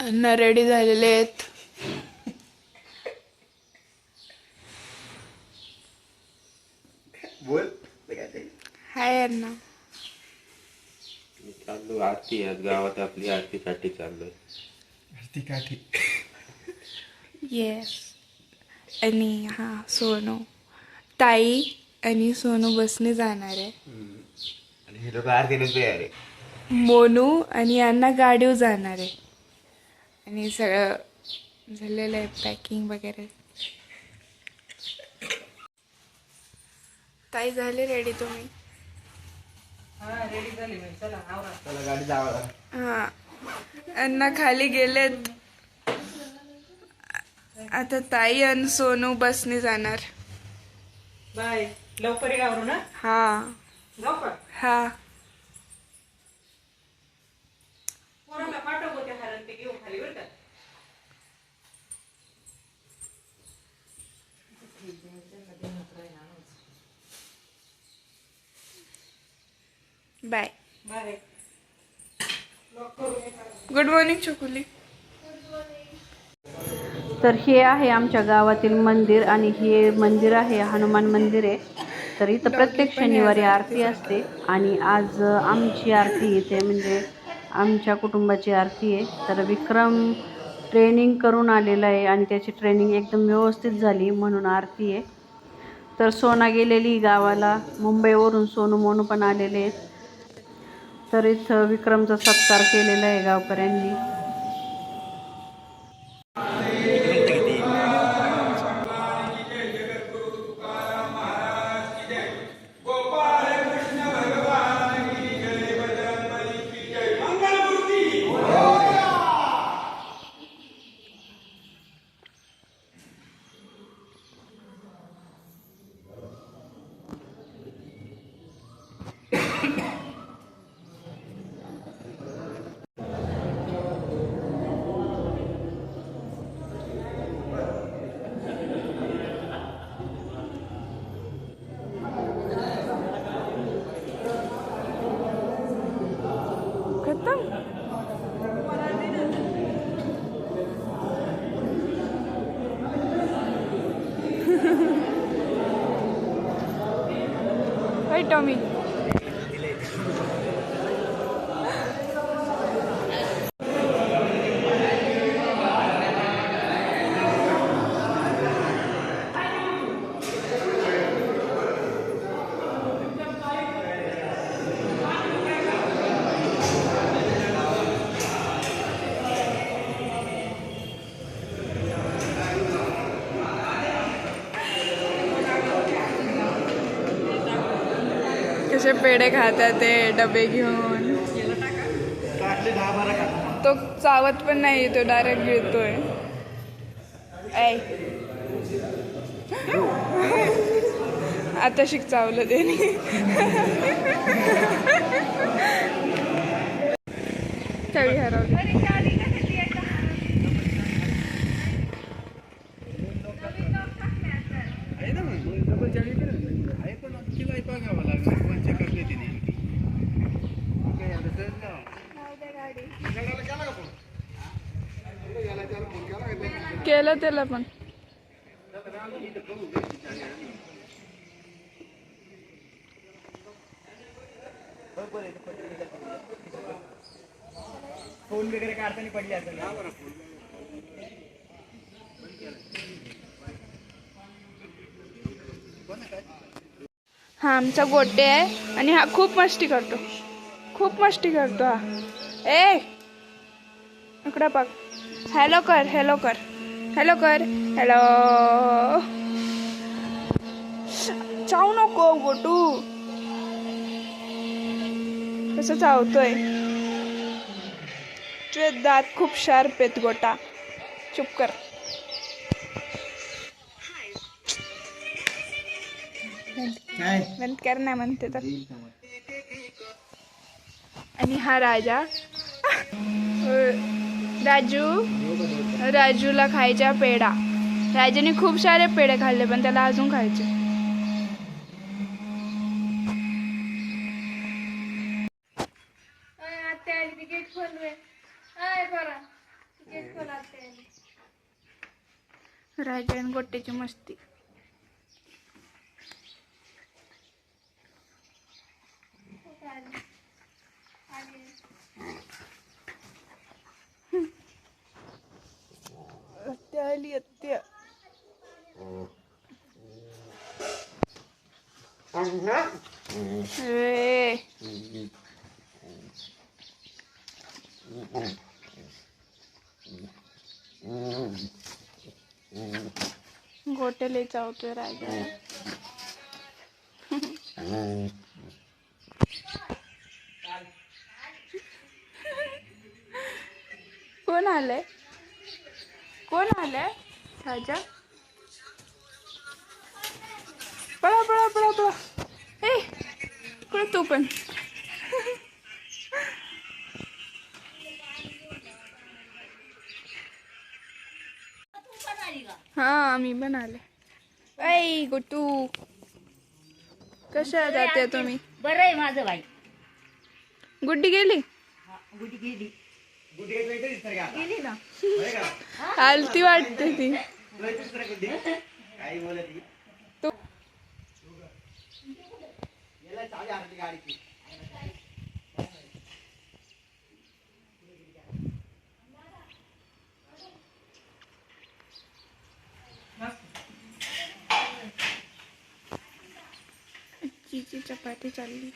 अण्णा ready झालेले आहेत. बोल हाय अण्णा. मी चाललो आरती आज गावात आपली आरतीसाठी चाललोय. ती काठी. येस आणि हा सोनू. ताई आणि सोनू बसने जाणार आहे. आणि हे लोक आरतीने तयार आहे मोनू आणि अण्णा गाडीवर जाणार आहे. आणि सगळं झालेलं आहे पॅकिंग वगैरे. ताई झाले रेडी तुम्ही? चला गाडी जावा हा. अण्णा खाली गेलेत. आता ताई आणि सोनू बसने जाणार. बाय. लवकर गावरू ना? हा. हा. खाली बरं का. बाय. बाय. गुड मॉर्निंग छोकुली तर हे आहे आमच्या गावातील मंदिर आणि हे मंदिर आहे हनुमान मंदिर आहे. तर इथं प्रत्येक शनिवारी आरती असते आणि आज आमची आरती इथे म्हणजे आमच्या कुटुंबाची आरती आहे. तर विक्रम ट्रेनिंग करून आलेला आहे आणि त्याची ट्रेनिंग एकदम व्यवस्थित झाली म्हणून आरती आहे. तर सोना गेलेली गावाला. मुंबईवरून सोनू मोनू पण आलेले आहेत. तर इथं विक्रमचा सत्कार केलेला आहे गावकऱ्यांनी. हाय कसे पेढे खातात ते डबे घेऊन. तो चावत पण नाही तो डायरेक्ट गिळतोय. ऐ. आता शिक चावलं त्याने. चळी हरवली आहे ना मग डबल चाळी आहे पण ती वाई बघावं लागेल कोणच्या करते तिने काय आता सहज लावा. गडाला केला त्याला पण. फोन वगैरे पडली असेल हा आमचा गोटे आहे आणि हा खूप मस्ती करतो. खूप मस्ती करतो हा. ए इकडं बघ. हॅलो कर हॅलो कर. हॅलो कर हॅलो चावू नको गोटू. कसं चावतोय? तुझे दात खूप शार्प आहेत गोटा. चुप कर. बंद कर ना म्हणते तर. आणि हा राजा राजू राजूला खायचा पेढा. राजाने खूप सारे पेढे खाल्ले पण त्याला अजून खायचे. राजा गोट्याची मस्ती. आत्या ए गोट्याला चावतोय राजा कोण आलंय कोण आलंय? राजा पळा पळा पळा पळा. ए पळा तू पण. हा मी पण आले. ऐ गुट्टू. कशा जाते तुम्ही? बरं आहे माझं बाई. गुड्डी गेली? गुडी गेली. आलती वाटते ती काही बोलत नाही. तू याला चावी आणली गाडीची जीची चपाती चालली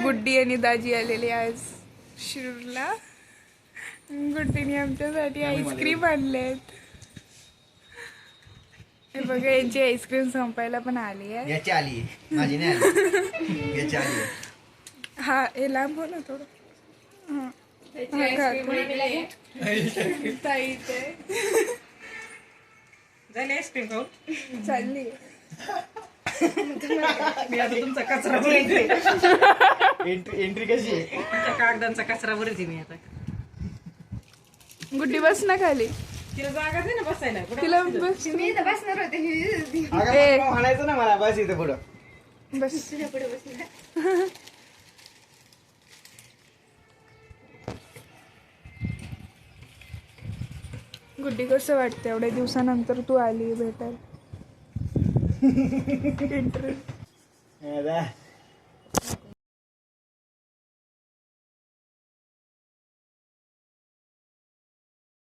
गुड्डी आणि दाजी आलेली आज शिरूरला. गुड्डीने आमच्यासाठी आईस्क्रीम आणलेत. हे बघा यांची आईस्क्रीम संपायला पण आली आहे. याची आली माझी नाही आली. याची आली हा हे लांब हो ना थोडं. हा. हा का? ताई इथे. झाली आईस्क्रीम खाऊन? चालली. मी आता तुमचा कचरा एंट्री एंट्री कशी आहे? तुमच्या कागदांचा कचरा भरते मी आता. गुड्डी बस ना खाली. तिला जागा दे ना बसायला. कुठं तिला बस. अगं ए. मग म्हणायचं ना मला बस इथे पुढं. बस. गुड्डी कसं वाटतं एवढ्या दिवसानंतर तू आली भेटायला. Entré. Nada. Eh,